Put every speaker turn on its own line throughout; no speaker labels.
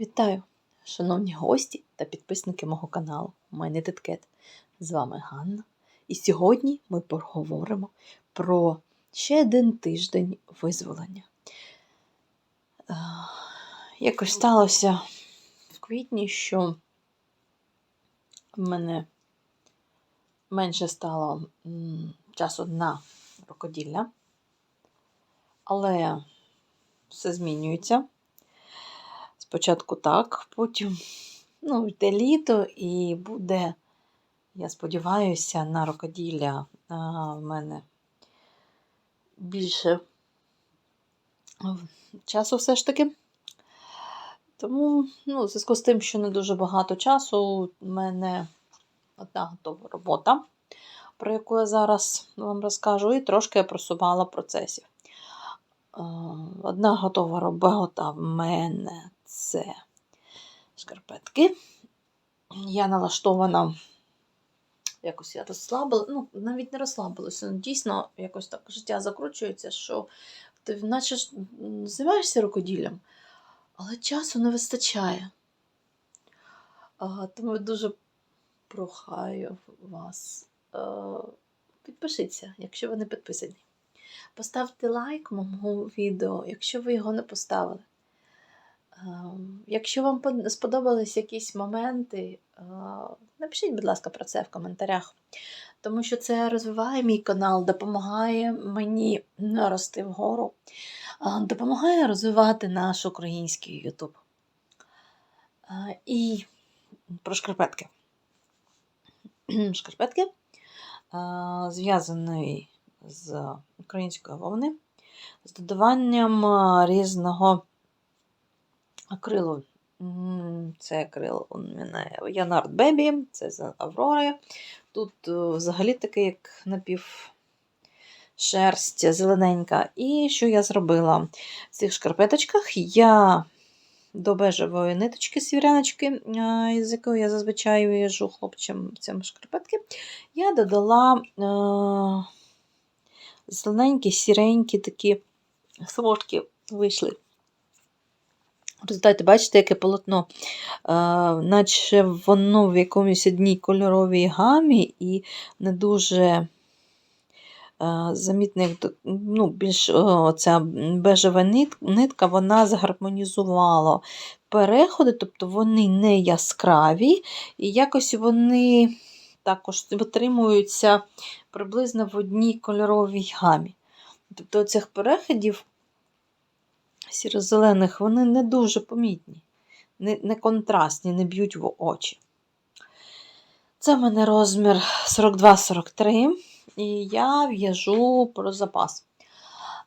Вітаю, шановні гості та підписники мого каналу Майний Титкет. З вами Ганна. І сьогодні ми поговоримо про ще один тиждень визволення. Е, Якось сталося в квітні, що в мене менше стало часу на рукоділля, але все змінюється. Спочатку так, потім ну, йде літо і буде, я сподіваюся, на рукоділля в мене більше часу все ж таки. Тому, ну, в зв'язку з тим, що не дуже багато часу, в мене одна готова робота, про яку я зараз вам розкажу, і трошки я просувала процесів. Одна готова робота в мене це шкарпетки. Я налаштована, якось я розслабила, ну, навіть не розслабилася. ну, Дійсно, якось так життя закручується, що ти наче ж займаєшся рукоділлям, але часу не вистачає. А, Тому дуже прохаю вас. е, Підпишіться, якщо ви не підписані. Поставте лайк моєму відео, якщо ви його не поставили. Ем, Якщо вам сподобались якісь моменти, е, напишіть, будь ласка, про це в коментарях. Тому що це розвиває мій канал, допомагає мені рости вгору, е, допомагає розвивати наш український YouTube. Е, І про шкарпетки. Шкарпетки зв'язані з української вовни, з додаванням різного акрилу. М, Це акрил у мене Янард Бебі, це з Аврори. Тут е, взагалі такий, як напів шерсть зелененька. І що я зробила? В цих шкарпеточках я до бежевої ниточки сівряночки, е, з якою я зазвичай в'яжу хлопцям шкарпетки, я додала е, зелененькі, сіренькі такі смужки вийшли. Результаті, бачите, яке полотно, е, наче воно в якомусь одній кольоровій гамі і не дуже е, замітно, як ну, більш о, ця бежева нитка, вона згармонізувала переходи, тобто вони не яскраві, і якось вони також витримуються приблизно в одній кольоровій гамі. Тобто цих переходів сіро-зелених, вони не дуже помітні, не, не контрастні, не б'ють в очі. Це в мене розмір 42-43, і я в'яжу про запас.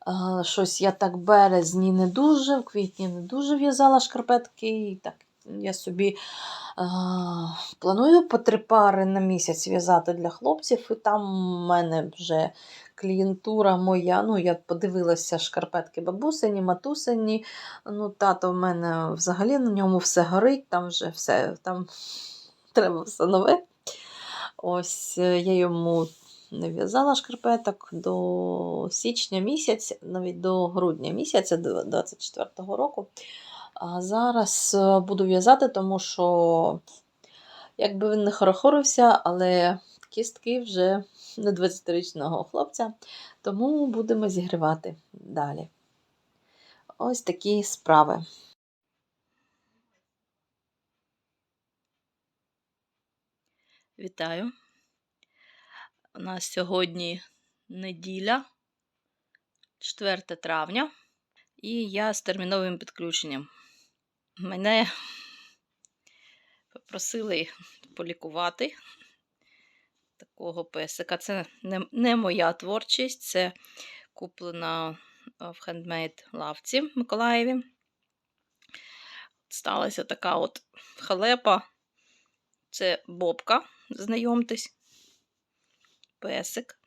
Е, Щось я так березні не дуже, в квітні не дуже в'язала шкарпетки. І так я собі е, планую по три пари на місяць в'язати для хлопців, і там в мене вже клієнтура моя. Ну, я подивилася шкарпетки бабусині, матусині. Ну, тато в мене взагалі на ньому все горить, там вже все, там треба все нове. Ось е, я йому не в'язала шкарпеток до січня місяця, навіть до грудня місяця 24-го року. А зараз е, буду в'язати, тому що, якби він не хорохорився, але кістки вже не 20-річного хлопця, тому будемо зігрівати далі. Ось такі справи. Вітаю. У нас сьогодні неділя, 4 травня, і я з терміновим підключенням. Мене попросили полікувати такого песика. Це не, не моя творчість, це куплена в хендмейд лавці в Миколаєві. Сталася така от халепа. Це Бобка, знайомтесь, песик.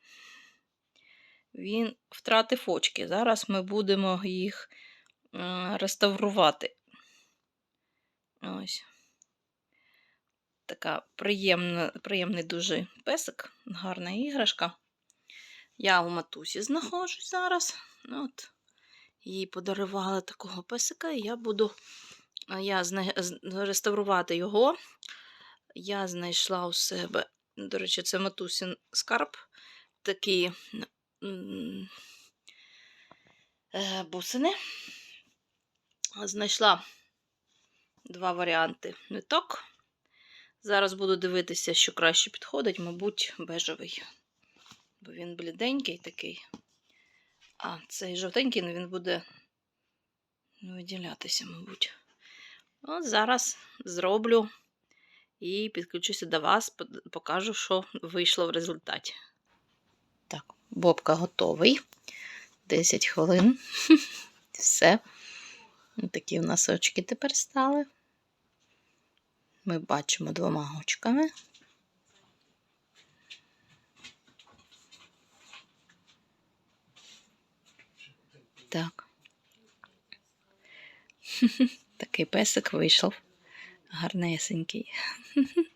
Він втратив очки. Зараз ми будемо їх е, реставрувати. Ось. Така приємна, приємний дуже песик, гарна іграшка. Я у матусі знаходжусь зараз. Ну, От. Їй подарували такого песика, і я буду я зна... реставрувати його. Я знайшла у себе, до речі, це матусін скарб, такі е, бусини. Знайшла два варіанти ниток. Зараз буду дивитися, що краще підходить, мабуть, бежевий. Бо він бліденький такий. А цей жовтенький, ну він буде виділятися, мабуть. От зараз зроблю і підключуся до вас, покажу, що вийшло в результаті. Так, бобка готовий. 10 хвилин. Все. Такі в нас очки тепер стали. Ми бачимо двома очками. Так. Такий песик вийшов. Гарнесенький.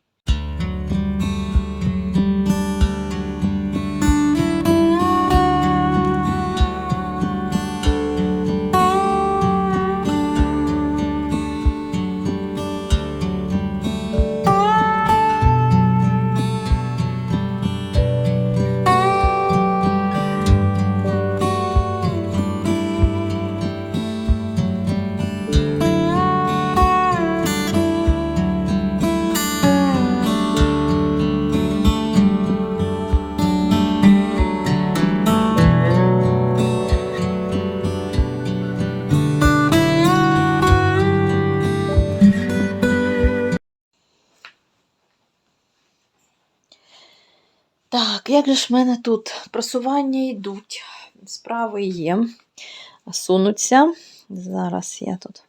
Так, як же ж в мене тут просування йдуть? Справи є. Сунуться. Зараз я тут.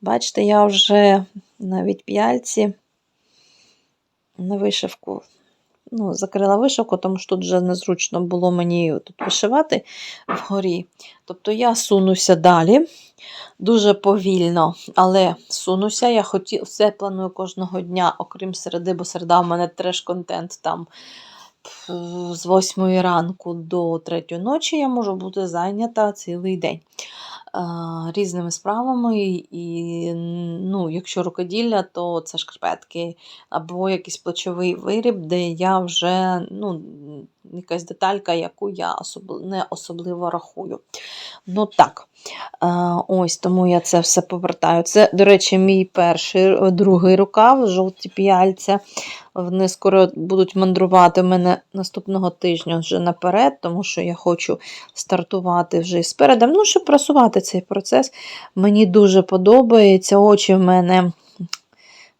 Бачите, я вже навіть п'яльці на вишивку. Ну, закрила вишивку, тому що тут вже незручно було мені тут вишивати вгорі. Тобто я сунуся далі. Дуже повільно, але сунуся. Я хотів, все планую кожного дня, окрім середи, бо середа в мене треш-контент там з 8 ранку до 3 ночі я можу бути зайнята цілий день різними справами. І, ну, якщо рукоділля, то це шкарпетки або якийсь плечовий виріб, де я вже ну, якась деталька, яку я не особливо рахую. Ну так. А, ось тому я це все повертаю. Це, до речі, мій перший, другий рукав, жовті п'яльця. Вони скоро будуть мандрувати в мене наступного тижня вже наперед, тому що я хочу стартувати вже із передом. Ну, щоб просувати цей процес. Мені дуже подобається. Очі в мене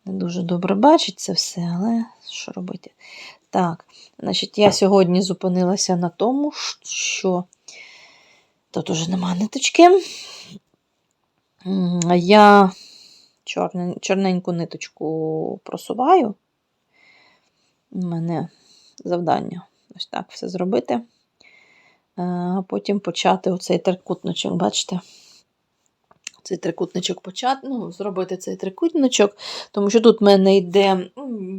не дуже добре бачать це все, але що робити? Так, значить, я сьогодні зупинилася на тому, що тут уже нема ниточки. Я чорне- чорненьку ниточку просуваю. У мене завдання ось так все зробити. Е, потім почати оцей трикутничок, бачите? Цей трикутничок почати, ну, зробити цей трикутничок, тому що тут в мене йде,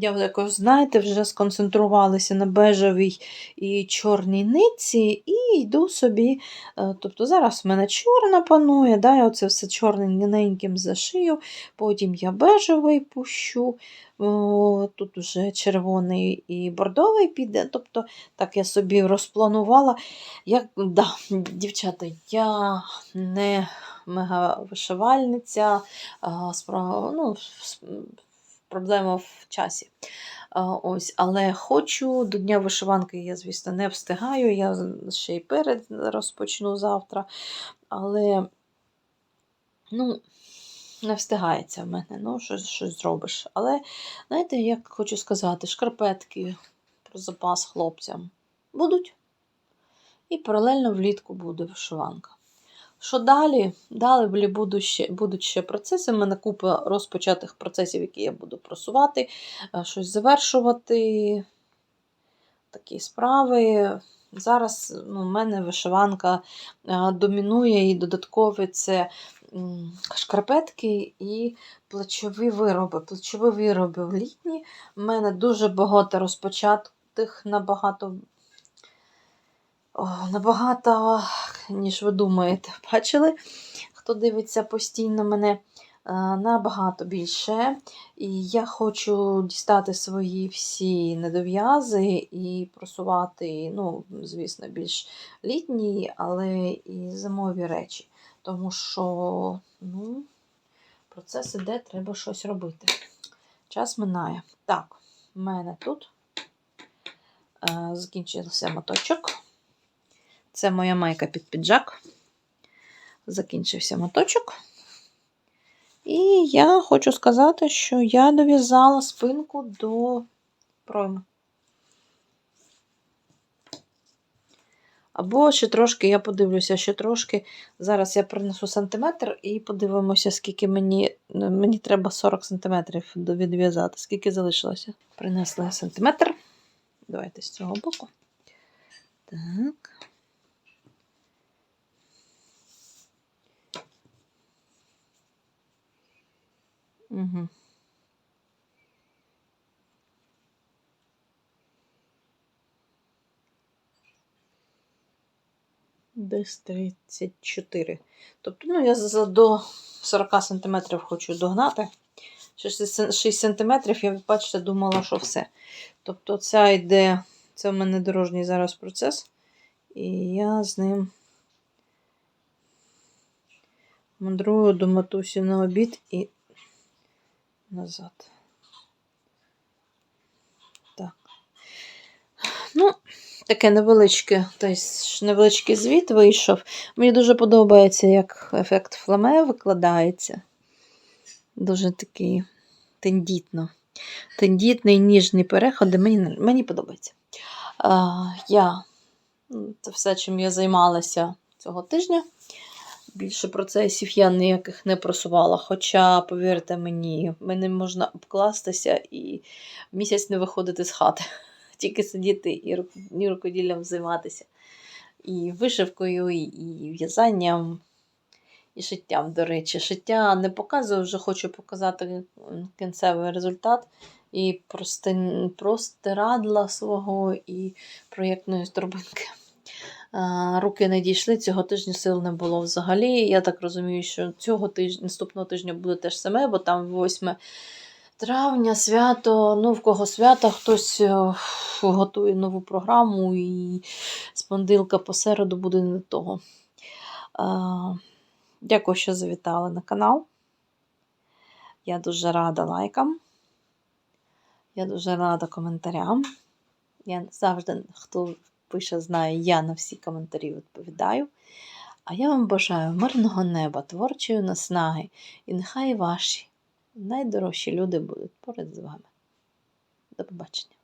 я якось, знаєте, вже сконцентрувалася на бежевій і чорній нитці, і йду собі. е, Тобто зараз в мене чорна панує, да, я оце все чорненьким зашию, потім я бежевий пущу, тут вже червоний і бордовий піде. Тобто, так я собі розпланувала. Як, да, дівчата, я не мега вишивальниця, ну, проблема в часі. Ось, але хочу до Дня вишиванки, я, звісно, не встигаю. Я ще й перед розпочну завтра. Але ну, не встигається в мене, ну, щось, щось зробиш. Але, знаєте, як хочу сказати, шкарпетки про запас хлопцям будуть. І паралельно влітку буде вишиванка. Що далі? Далі буду ще, будуть ще процеси. У мене купа розпочатих процесів, які я буду просувати, е, щось завершувати. Такі справи. Зараз ну, у мене вишиванка е, домінує і додаткові це шкарпетки і плечові вироби. Плечові вироби в літні. У мене дуже багато розпочатих набагато. Набагато, ніж ви думаєте, бачили? Хто дивиться постійно мене, набагато більше. І я хочу дістати свої всі недов'язи і просувати, ну, звісно, більш літні, але і зимові речі. Тому що, ну, процес іде, треба щось робити. Час минає. Так, в мене тут е, закінчився моточок. Це моя майка під піджак. Закінчився моточок. І я хочу сказати, що я дов'язала спинку до пройми. Або ще трошки, я подивлюся, ще трошки. Зараз я принесу сантиметр і подивимося, скільки мені мені треба 40 сантиметрів відв'язати. Скільки залишилося. Принесла сантиметр. Давайте з цього боку. Так. Угу. Десь 34. Тобто, ну, я за до 40 см хочу догнати. 6 см, я, бачите, думала, що все. Тобто, ця йде, це в мене дорожній зараз процес, і я з ним мандрую до матусі на обід і назад. Так. Ну, таке невеличке, невеличкий звіт вийшов. Мені дуже подобається, як ефект фламе викладається. Дуже такий тендітно. Тендітний, ніжний переходи. Мені мені подобається. А, я, Це все, чим я займалася цього тижня. Більше процесів я ніяких не просувала. Хоча, повірте мені, мене можна обкластися і місяць не виходити з хати, тільки сидіти і рукоділлям займатися. І вишивкою, і в'язанням, і шиттям, до речі. Шиття не показую, вже хочу показати кінцевий результат. І простирадла свого, і проєктної торбинки. Руки не дійшли, цього тижня сил не було взагалі. Я так розумію, що цього тижня, наступного тижня буде теж саме, бо там 8 травня, свято, ну в кого свято, хтось е, готує нову програму, і з понеділка по середу буде не того. Дякую, що завітали на канал. Я дуже рада лайкам. Я дуже рада коментарям. Я завжди, хто пише, знає, я на всі коментарі відповідаю. А я вам бажаю мирного неба, творчої наснаги, і нехай ваші найдорожчі люди будуть поряд з вами. До побачення!